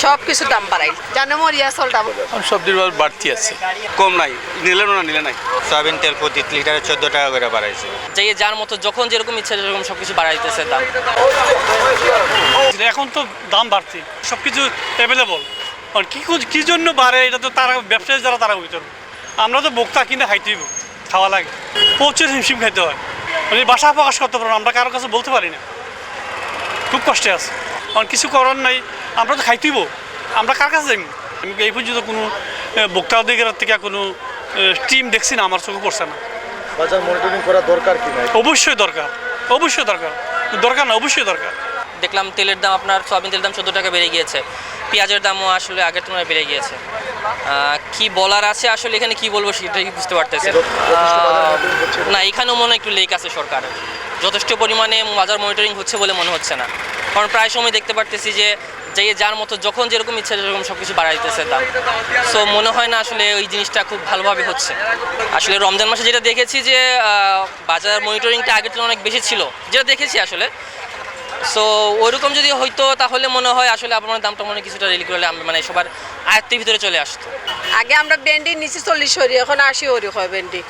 সব কিছু দাম বাড়াই। জানো মরিয়া চলটা? এখন সবজির বাজার বাড়তি আছে। কম নাই নিলে না নিলে নাই। সয়াবিন তেল প্রতি লিটারে চোদ্দ টাকা করে বাড়াইছে। যে যার মতো যখন যেরকম ইচ্ছা সেরকম সব কিছু বাড়াই দিতেছে দাম। এখন তো দাম বাড়তি সব কিছু অ্যাভেলেবল আর কি কো- কি জন্য বাড়ে এটা তো তারা ব্যবসায়ী যারা তারা বুঝতে আমরা তো বক্তা কিনে খাইতেই খাওয়া লাগে। প্রচুর হিমশিম খাইতে হয়। মানে বাসা প্রকাশ করতে পারব না, আমরা কারোর কাছে বলতে পারি না। খুব কষ্টে আছে। কারণ কিছু করার নাই আমরা তো খাইতেইব। আমরা কার কাছে যাইব আমি এই পর্যন্ত কোনো বক্তা অধিকার থেকে কোনো টিম দেখছি না আমার চোখে পড়ছে না। বাজার মনিটরিং করা দরকার কি অবশ্যই দরকার অবশ্যই দরকার। দরকার না অবশ্যই দরকার। দেখলাম তেলের দাম আপনার সয়াবিন তেলের দাম চোদ্দ টাকা বেড়ে গিয়েছে। পেঁয়াজের দামও আসলে আগের তুলনায় বেড়ে গিয়েছে। কি বলার আছে আসলে এখানে কি বলব সেটাই বুঝতে পারতেছে। না। এখানেও মনে হয় একটু লেক আছে সরকারের। যথেষ্ট পরিমাণে বাজার মনিটরিং হচ্ছে বলে মনে হচ্ছে না। কারণ প্রায় সময় দেখতে পারতেছি যে যে যার মতো যখন যেরকম ইচ্ছা সেরকম সব কিছু বাড়াই দিতেছে দাম সো মনে হয় না আসলে ওই জিনিসটা খুব ভালোভাবে হচ্ছে। আসলে রমজান মাসে যেটা দেখেছি যে বাজার মনিটরিংটা আগের তুলনায় অনেক বেশি ছিল। যেটা দেখেছি আসলে। সো ওইরকম যদি হইতো তাহলে মনে হয় আসলে আপনার দামটা মনে কিছুটা রিলি করলে আমরা মানে সবার আয়ত্তের ভিতরে চলে আসতো। আগে আমরা ভেন্ডি নিচে চল্লিশ হরি এখন আশি হরি হয় ভেন্ডি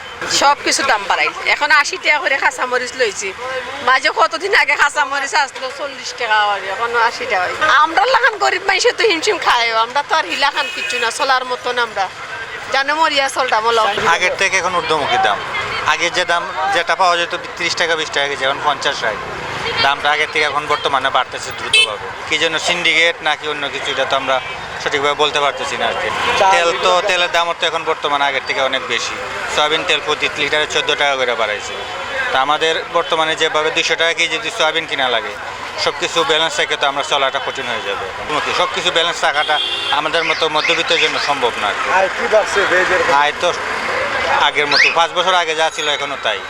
সব কিছু দাম বাড়াই। এখন আশি টাকা করে খাঁচা মরিচ লইছি। মাঝে কতদিন আগে খাঁচা মরিচ আসলো? চল্লিশ টাকা হরি এখন আশি টাকা হই। আমরা লাখান গরিব মানুষে তো হিমশিম খায় আমরা তো আর হিলাখান কিচ্ছু না চলার মতন আমরা। জানো মরিয়া চলটা মলো আগের থেকে এখন ঊর্ধ্বমুখী দাম। আগে যে দাম যেটা পাওয়া যেত তিরিশ টাকা বিশ টাকা কেজি এখন পঞ্চাশ ষাট। দামটা আগের থেকে এখন বর্তমানে বাড়তেছে দ্রুতভাবে। কি জন্য সিন্ডিকেট নাকি অন্য কিছু এটা তো আমরা সঠিকভাবে বলতে পারতেছি না আর কি তেল তো তেলের দামও তো এখন বর্তমানে আগের থেকে অনেক বেশি। সয়াবিন তেল প্রতি লিটারে চোদ্দ টাকা করে বাড়াইছে। তা আমাদের বর্তমানে যেভাবে দুশো টাকা কেজি যদি সয়াবিন কিনা লাগে সব কিছু ব্যালেন্স রেখে তো আমরা চলাটা কঠিন হয়ে যাবে। সব কিছু ব্যালেন্স রাখাটা আমাদের মতো মধ্যবিত্তের জন্য সম্ভব না আর কি আয় তো আগের মতো। পাঁচ বছর আগে যা ছিল এখনও তাই।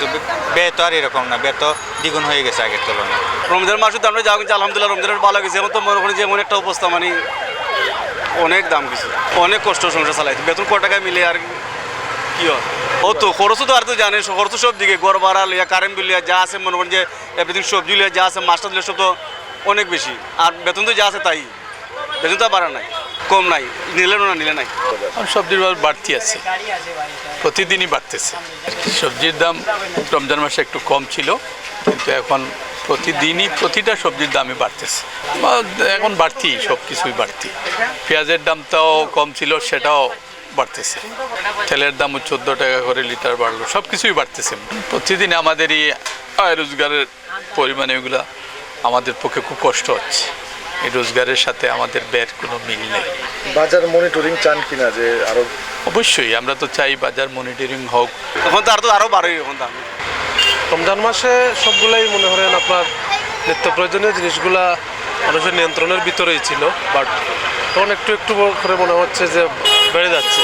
কিন্তু ব্যয় তো আর এরকম না ব্যয় তো দ্বিগুণ হয়ে গেছে আগের তুলনায়। রমজান মাসে তো আমরা যা কিছু আলহামদুলিল্লাহ রমজানের ভালো গেছে। এখন তো মনে করি যে এমন একটা অবস্থা মানে অনেক দাম কিছু অনেক কষ্ট সংসার চালাইছে বেতন ক টাকা মিলে আর কি ও তো, খরচও তো আর তো জানে খরচ সব দিকে। গড় ভাড়া লিয়া কারেন্ট বিল যা আছে মনে করেন যে এভরিথিং সবজি লিয়া যা আছে মাছটা দিলে সব তো অনেক বেশি। আর বেতন তো যা আছে তাই। বেতন তো বাড়া নাই। কম নাই নিলে না নিলে নাই। সবজির বাজার বাড়তি আছে, প্রতিদিনই বাড়তেছে। সবজির দাম রমজান মাসে একটু কম ছিল, কিন্তু এখন প্রতিদিনই প্রতিটা সবজির দামই বাড়তেছে। এখন বাড়তি সব কিছুই বাড়তি। পেঁয়াজের দামটাও কম ছিল, সেটাও বাড়তেছে। তেলের দামও চোদ্দ টাকা করে লিটার বাড়লো সব কিছুই বাড়তেছে। প্রতিদিন আমাদের এই আয় রোজগারের পরিমাণে এগুলা আমাদের পক্ষে খুব কষ্ট হচ্ছে। এই রোজগারের সাথে আমাদের ব্যয়ের কোনো মিল নেই। বাজার মনিটরিং চান কিনা যে আরও অবশ্যই আমরা তো চাই বাজার মনিটরিং হোক। এখন তো আর তো আরও বাড়ে এখন দাম। রমজান মাসে সবগুলাই মনে করেন আপনার নিত্য প্রয়োজনীয় জিনিসগুলা মানুষের নিয়ন্ত্রণের ভিতরেই ছিল বাট তখন একটু একটু করে মনে হচ্ছে যে বেড়ে যাচ্ছে।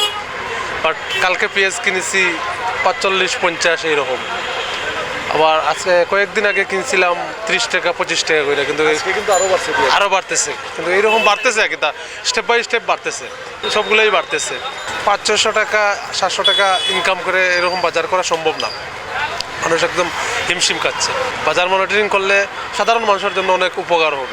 বাট কালকে পেঁয়াজ কিনেছি পাঁচচল্লিশ পঞ্চাশ এইরকম। আবার আজকে কয়েকদিন আগে কিনছিলাম ত্রিশ টাকা পঁচিশ টাকা করে কিন্তু কিন্তু আরও বাড়ছে। আরও বাড়তেছে। কিন্তু এইরকম বাড়তেছে আর কি তা স্টেপ বাই স্টেপ বাড়তেছে। সবগুলোই বাড়তেছে। পাঁচ ছশো টাকা সাতশো টাকা ইনকাম করে এরকম বাজার করা সম্ভব না। মানুষ একদম হিমশিম খাচ্ছে। বাজার মনিটরিং করলে সাধারণ মানুষের জন্য অনেক উপকার হবে।